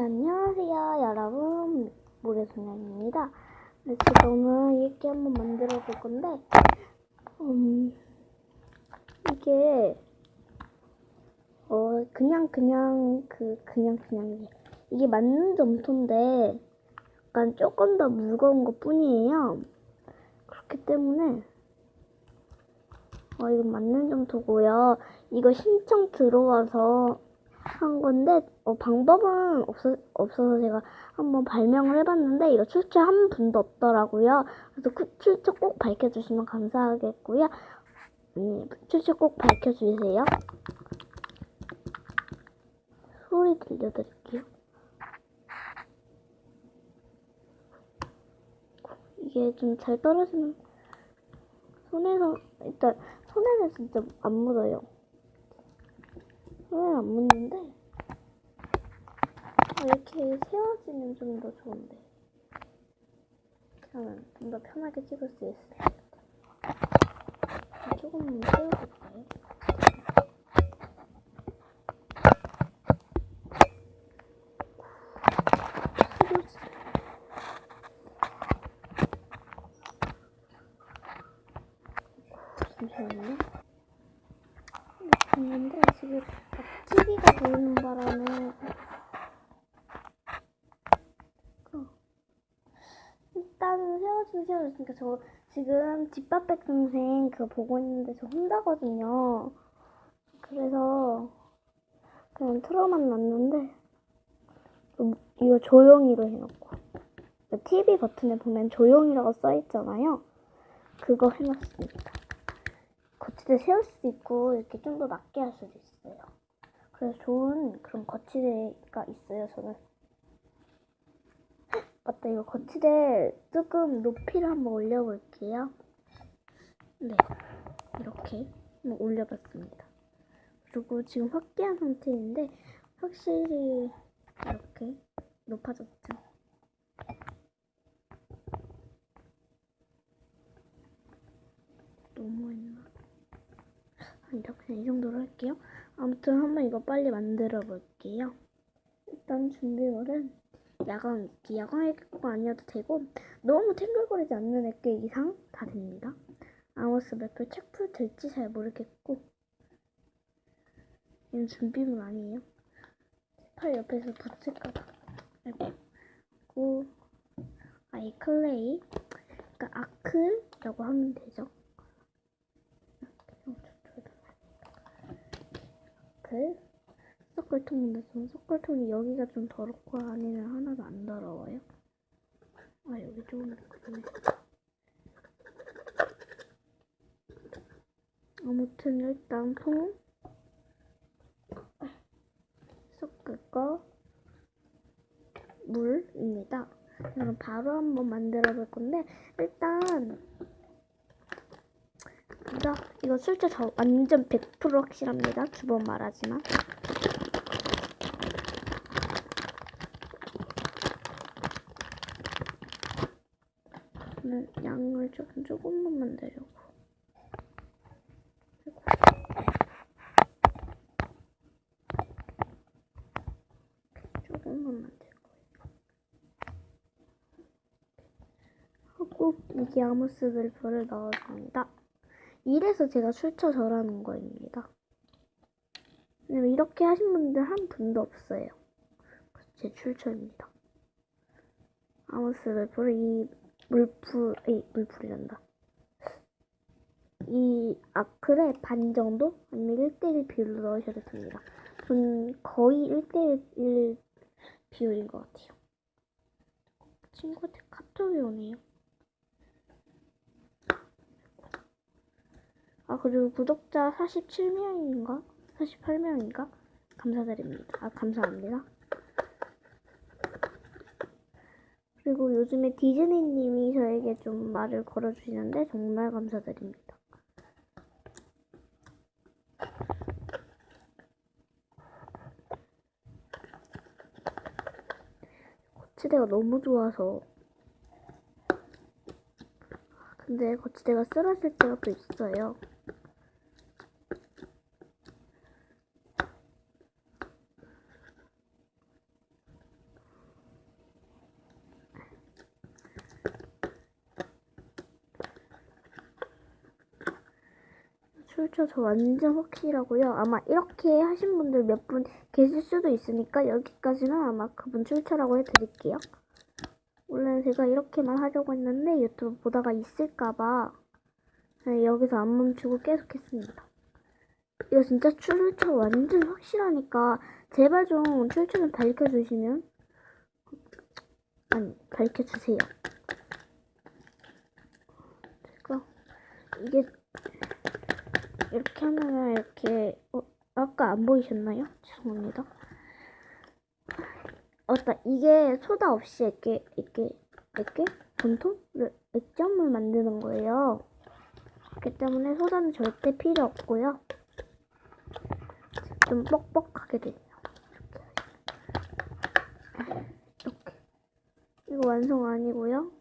네, 안녕하세요, 여러분. 모래소년입니다. 네, 제가 오늘 이렇게 한번 만들어 볼 건데, 음, 이게, 어, 그냥, 그냥, 그, 그냥, 그냥, 이게 맞는 점토인데, 약간 조금 더 무거운 것 뿐이에요. 그렇기 때문에, 어, 이거 맞는 점토고요. 이거 신청 들어와서 한 건데, 어, 방법은 없어, 없어서 제가 한번 발명을 해봤는데, 이거 출처 한 분도 없더라고요. 그래서 그 출처 꼭 밝혀주시면 감사하겠고요. 음, 출처 꼭 밝혀주세요. 소리 들려드릴게요. 이게 좀 잘 떨어지는, 손에서, 일단, 손에는 진짜 안 묻어요. 손에는 안 묻는데, 아, 이렇게 세워지면 좀 더 좋은데. 저는 좀더 편하게 찍을 수 있어요. 조금 세워볼까요? 잠시만요. 봤는데 지금 TV가 보이는 바람에 어. 일단 세워줬으니까 저 지금 집밥백 동생 그거 보고 있는데 저 혼자거든요. 그래서 그냥 틀어만 놨는데 좀 이거 조용히로 해놓고 TV 버튼에 보면 조용히라고 써있잖아요. 그거 해놨습니다. 거치대 세울 수도 있고 이렇게 좀 더 낮게 할 수도 있어요. 그래서 좋은 그런 거치대가 있어요. 저는 맞다 이거 거치대 조금 높이를 한번 올려볼게요. 네 이렇게 올려봤습니다. 그리고 지금 확대한 상태인데 확실히 이렇게 높아졌죠. 너무 했나? 아니다 그냥 이 정도로 할게요. 아무튼 한번 이거 빨리 만들어 볼게요. 일단 준비물은 야광 액기, 야광 액기가 아니어도 되고 너무 탱글거리지 않는 액기 이상 다 됩니다. 아모스 매표 책풀 될지 잘 모르겠고 이건 준비물 아니에요. 팔 옆에서 붙일까봐. 그리고 아이 클레이, 그러니까 아크라고 하면 되죠. 그 석글통인데 전 석글통이 여기가 좀 더럽고 안에는 하나도 안 더러워요. 아 여기 조금 있거든요. 아무튼 일단 통 섞을 거 물입니다. 그럼 바로 한번 만들어 볼 건데 일단 먼저 이거 술자 저 완전 100% 확실합니다. 두 번 말하지만. 저는 양을 조금 조금만 만들려고. 조금만 만들 거예요. 하고 이게 아모스 벨프를 넣어줍니다. 이래서 제가 출처 절하는 거입니다. 왜냐면 이렇게 하신 분들 한 분도 없어요. 제 출처입니다. 아모스 벨프를 이 물풀, 이 물풀이란다. 이 아클의 반 정도? 아니면 1대1 비율로 넣으셔도 됩니다. 전 거의 1대1 비율인 것 같아요. 친구한테 카톡이 오네요. 아, 그리고 구독자 47명인가? 48명인가? 감사드립니다. 아, 감사합니다. 그리고 요즘에 디즈니님이 저에게 좀 말을 걸어주시는데 정말 감사드립니다. 거치대가 너무 좋아서 근데 거치대가 쓰러질 때가 또 있어요. 출처 저 완전 확실하고요. 아마 이렇게 하신 분들 몇 분 계실 수도 있으니까 여기까지는 아마 그분 출처라고 해드릴게요. 원래 제가 이렇게만 하려고 했는데 유튜브 보다가 있을까봐 네, 여기서 안 멈추고 계속 했습니다. 이거 진짜 출처 완전 확실하니까 제발 좀 출처 좀 밝혀주시면 아니 밝혀주세요. 제가 이게 이렇게 하면은 이렇게 어, 아까 안 보이셨나요? 죄송합니다. 어따 이게 소다 없이 이렇게 이렇게 이렇게 본통을 액젓물 만드는 거예요. 그렇기 때문에 소다는 절대 필요 없고요. 좀 뻑뻑하게 되네요. 이렇게 이렇게 이거 완성 아니고요.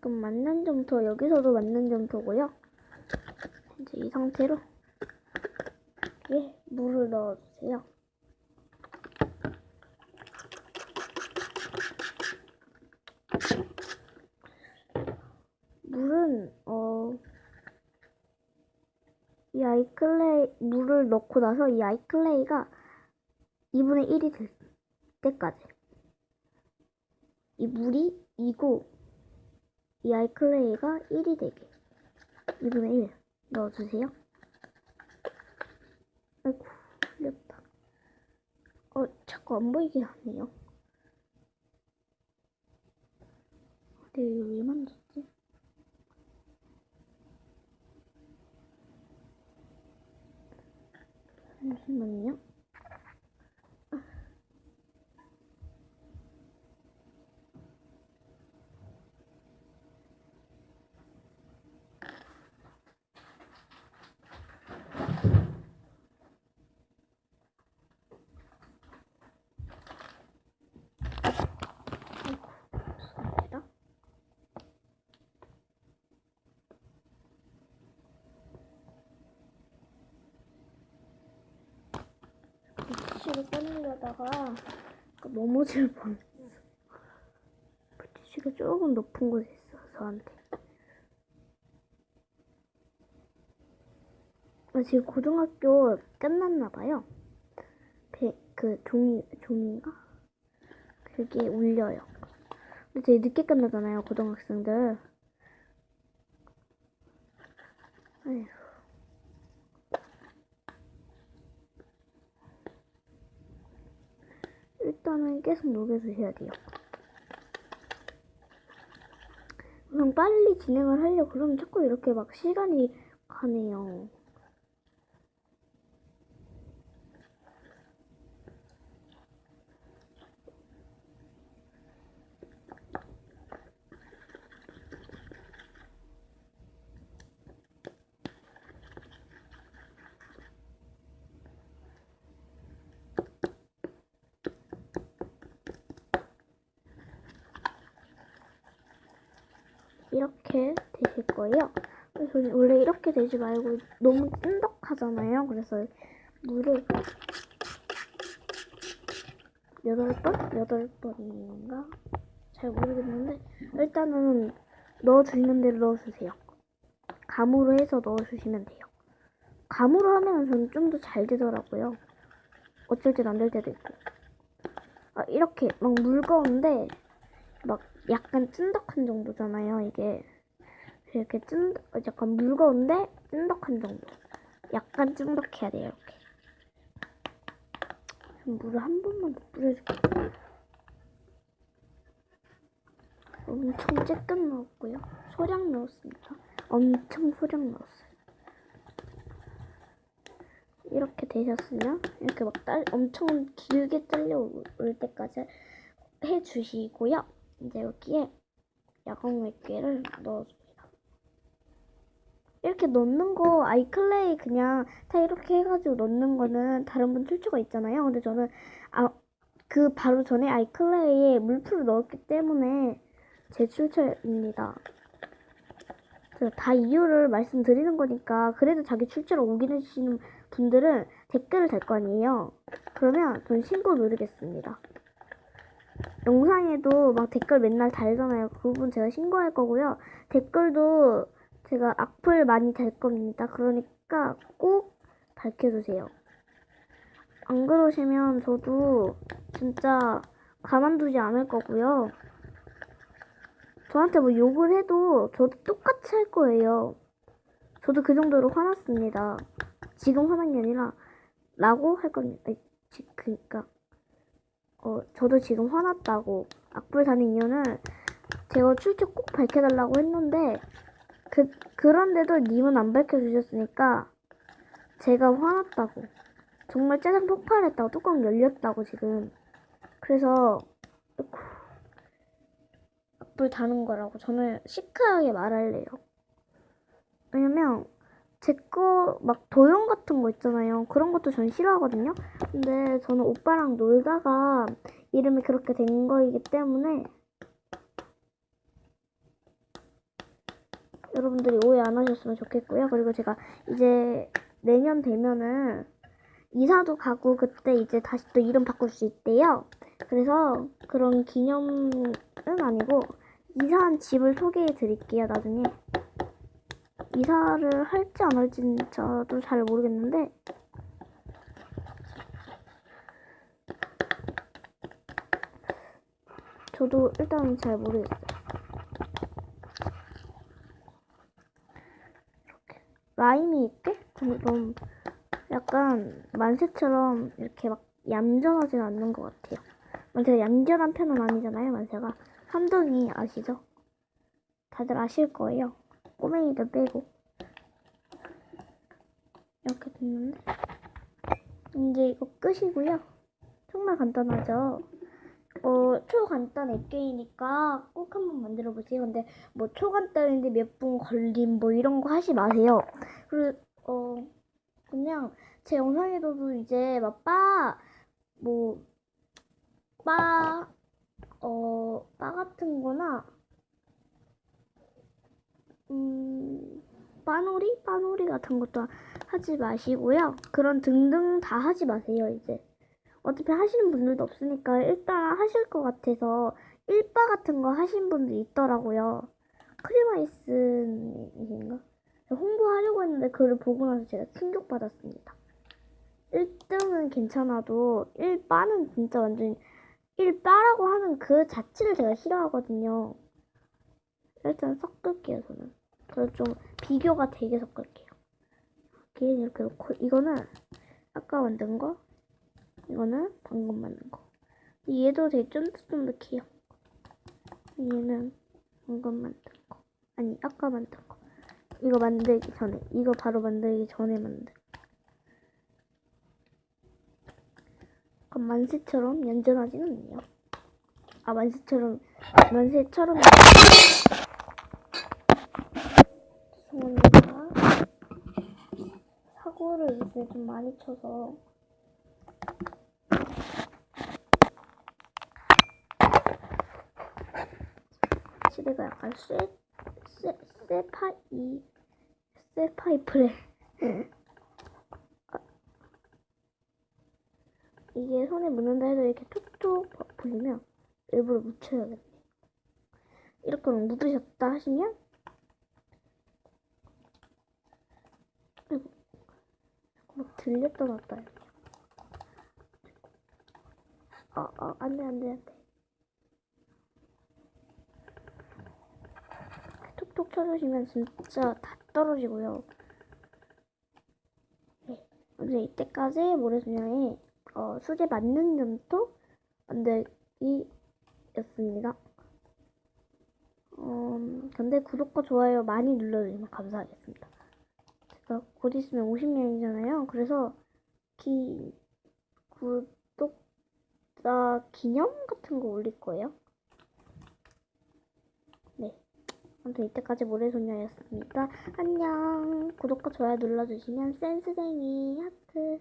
그럼 맞는 점토 여기서도 맞는 점토고요. 이제 이 상태로 여기에 물을 넣어주세요. 물은 어. 이 아이클레이 물을 넣고 나서 이 아이클레이가 2분의 1이 될 때까지 이 물이 2고 이 아이 클레이가 1이 되게 2분의 1 넣어주세요. 아이고 흘렸다. 어 자꾸 안 보이게 하네요. 근데 이거 왜 만졌지? 잠시만요. 죄송합니다. 티슈를 꺼내려다가 그 넘어질 뻔했어. 티슈가 조금 높은 곳에 있어 저한테. 아, 지금 고등학교 끝났나 봐요. 배, 그 종이 종이가 그게 울려요. 근데 되게 늦게 끝나잖아요 고등학생들. 아휴. 일단은 계속 녹여주셔야 돼요. 그럼 빨리 진행을 하려고 그러면 자꾸 이렇게 막 시간이 가네요. 이렇게 되실 거예요. 원래 이렇게 되지 말고 너무 찐덕하잖아요. 그래서 물을 여덟 번? 여덟 번인가? 잘 모르겠는데 일단은 넣어주시는 대로 넣어주세요. 감으로 해서 넣어주시면 돼요. 감으로 하면 저는 좀 더 잘 되더라고요. 어쩔 땐 안 될 때도 있고. 아, 이렇게 막 물거운데 막 약간 찐덕한 정도잖아요, 이게. 이렇게 찐, 어, 약간 무거운데 찐덕한 정도. 약간 찐덕해야 돼요, 이렇게. 물을 한 번만 더 뿌려줄게요. 엄청 쬐끔 넣었고요. 소량 넣었습니다. 엄청 소량 넣었어요. 이렇게 되셨으면 이렇게 막 딸, 엄청 길게 딸려올 때까지 해주시고요. 이제 여기에 야광 물기를 넣어줍니다. 이렇게 넣는 거 아이클레이 그냥 다 이렇게 해가지고 넣는 거는 다른 분 출처가 있잖아요. 근데 저는 아 그 바로 전에 아이클레이에 물풀을 넣었기 때문에 제 출처입니다. 다 이유를 말씀드리는 거니까 그래도 자기 출처를 옮기시는 분들은 댓글을 달 거 아니에요. 그러면 전 신고 누르겠습니다. 영상에도 막 댓글 맨날 달잖아요. 그 부분 제가 신고할 거고요. 댓글도 제가 악플 많이 달 겁니다. 그러니까 꼭 밝혀주세요. 안 그러시면 저도 진짜 가만두지 않을 거고요. 저한테 뭐 욕을 해도 저도 똑같이 할 거예요. 저도 그 정도로 화났습니다. 지금 화난 게 아니라 라고 할 겁니다. 아니, 지- 그니까 어 저도 지금 화났다고 악플 다는 이유는 제가 출처 꼭 밝혀달라고 했는데 그 그런데도 님은 안 밝혀주셨으니까 제가 화났다고 정말 짜증 폭발했다고 뚜껑 열렸다고 지금 그래서 악플 다는 거라고 저는 시크하게 말할래요. 왜냐면 제 거 막 도용 같은 거 있잖아요. 그런 것도 전 싫어하거든요. 근데 저는 오빠랑 놀다가 이름이 그렇게 된 거이기 때문에 여러분들이 오해 안 하셨으면 좋겠고요. 그리고 제가 이제 내년 되면은 이사도 가고 그때 이제 다시 또 이름 바꿀 수 있대요. 그래서 그런 기념은 아니고 이사한 집을 소개해 드릴게요. 나중에 이사를 할지 안 할지는 저도 잘 모르겠는데 저도 일단 잘 모르겠어요. 이렇게 라임이 있게 좀, 좀 약간 만세처럼 이렇게 막 얌전하진 않는 것 같아요. 만세가 얌전한 편은 아니잖아요. 만세가 삼둥이 아시죠? 다들 아실 거예요. 꼬맹이들 빼고 이렇게 됐는데 이제 이거 끝이고요. 정말 간단하죠. 어, 초간단 앱게임이니까 꼭 한번 만들어 보세요. 근데 뭐 초간단인데 몇 분 걸림 뭐 이런 거 하지 마세요. 그리고 어 그냥 제 영상에서도 이제 막바뭐바 어, 바 같은 거나 음, 빠놀이? 빠놀이 같은 것도 하지 마시고요. 그런 등등 다 하지 마세요, 이제. 어차피 하시는 분들도 없으니까 일단 하실 것 같아서 일바 같은 거 하신 분들 있더라고요. 크리마이스인가? 홍보하려고 했는데 그걸 보고 나서 제가 충격받았습니다. 1등은 괜찮아도 1바는 진짜 완전 1바라고 하는 그 자체를 제가 싫어하거든요. 일단 섞을게요, 저는. 그래서 좀 비교가 되게 섞을게요. 이렇게 놓고 이거는 아까 만든 거 이거는 방금 만든 거. 얘도 되게 쫀득쫀득해요. 얘는 방금 만든 거. 아니 아까 만든 거. 이거 만들기 전에. 이거 바로 만들기 전에 만든. 그럼 만세처럼 얌전하지는 않네요. 아 만세처럼 만세처럼. 죄송합니다. 사고를 요새 좀 많이 쳐서 집에가 약간 쇠, 쇠, 쇠파이, 쇠파이프래. 아, 이게 손에 묻는다 해도 이렇게 툭툭 불리면 일부러 묻혀야겠네. 이렇게 막 묻으셨다 하시면 막 들렸다 놨다. 아, 아, 안 돼, 안 돼, 안 돼. 톡톡 쳐주시면 진짜 다 떨어지고요. 네. 근데 이때까지 모래소녀의 어, 수제 맞는 점토 만들기였습니다. 음, 근데 구독과 좋아요 많이 눌러주시면 감사하겠습니다. 제가 곧 있으면 50명이잖아요. 그래서 기, 구독자 기념 같은 거 올릴 거예요. 네. 아무튼 이때까지 모래소녀였습니다. 안녕. 구독과 좋아요 눌러주시면 센스쟁이 하트